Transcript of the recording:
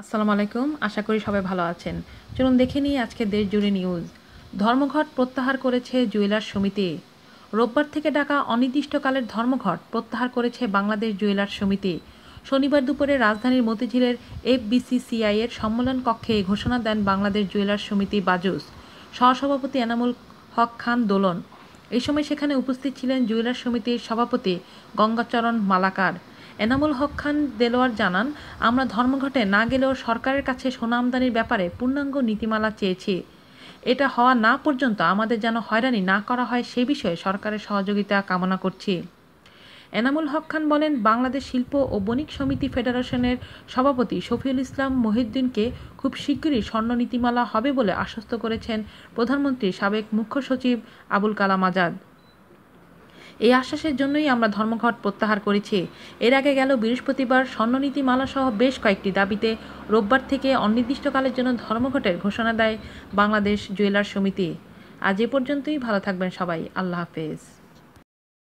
আসসালামু আলাইকুম, আশা করি সবাই ভালো আছেন। চলুন দেখে নিই আজকে দেশ জুড়ে নিউজ ধর্মঘট প্রত্যাহার করেছে জুয়েলার্স সমিতি। রোববার থেকে ডাকা অনির্দিষ্টকালের ধর্মঘট প্রত্যাহার করেছে বাংলাদেশ জুয়েলার্স সমিতি। শনিবার দুপুরে রাজধানীর মতিঝিলের এফবিসিসিআই এর সম্মেলন কক্ষে ঘোষণা দেন বাংলাদেশ জুয়েলার্স সমিতি বাজুস। সহসভাপতি এনামুল হক খান দোলন। এই সময় সেখানে উপস্থিত ছিলেন জুয়েলার্স সমিতির সভাপতি গঙ্গাচরণ মালাকার। এনামুল হক খান দেলোয়ার জানান, আমরা ধর্মঘটে না গেলেও সরকারের কাছে সোনা আমদানির ব্যাপারে পূর্ণাঙ্গ নীতিমালা চেয়েছি। এটা হওয়া না পর্যন্ত আমাদের যেন হয়রানি না করা হয় সে বিষয়ে সরকারের সহযোগিতা কামনা করছি। এনামুল হক খান বলেন, বাংলাদেশ শিল্প ও বণিক সমিতি ফেডারেশনের সভাপতি শফিউল ইসলাম মহিউদ্দিনকে খুব শীঘ্রই স্বর্ণ নীতিমালা হবে বলে আশ্বস্ত করেছেন প্রধানমন্ত্রী সাবেক মুখ্য সচিব আবুল কালাম আজাদ। এই আশ্বাসের জন্যই আমরা ধর্মঘট প্রত্যাহার করেছি। এর আগে গেল বৃহস্পতিবার স্বর্ণনীতিমালা সহ বেশ কয়েকটি দাবিতে রোববার থেকে অনির্দিষ্টকালের জন্য ধর্মঘটের ঘোষণা দেয় বাংলাদেশ জুয়েলার সমিতি। আজ এ পর্যন্তই, ভালো থাকবেন সবাই। আল্লাহ হাফেজ।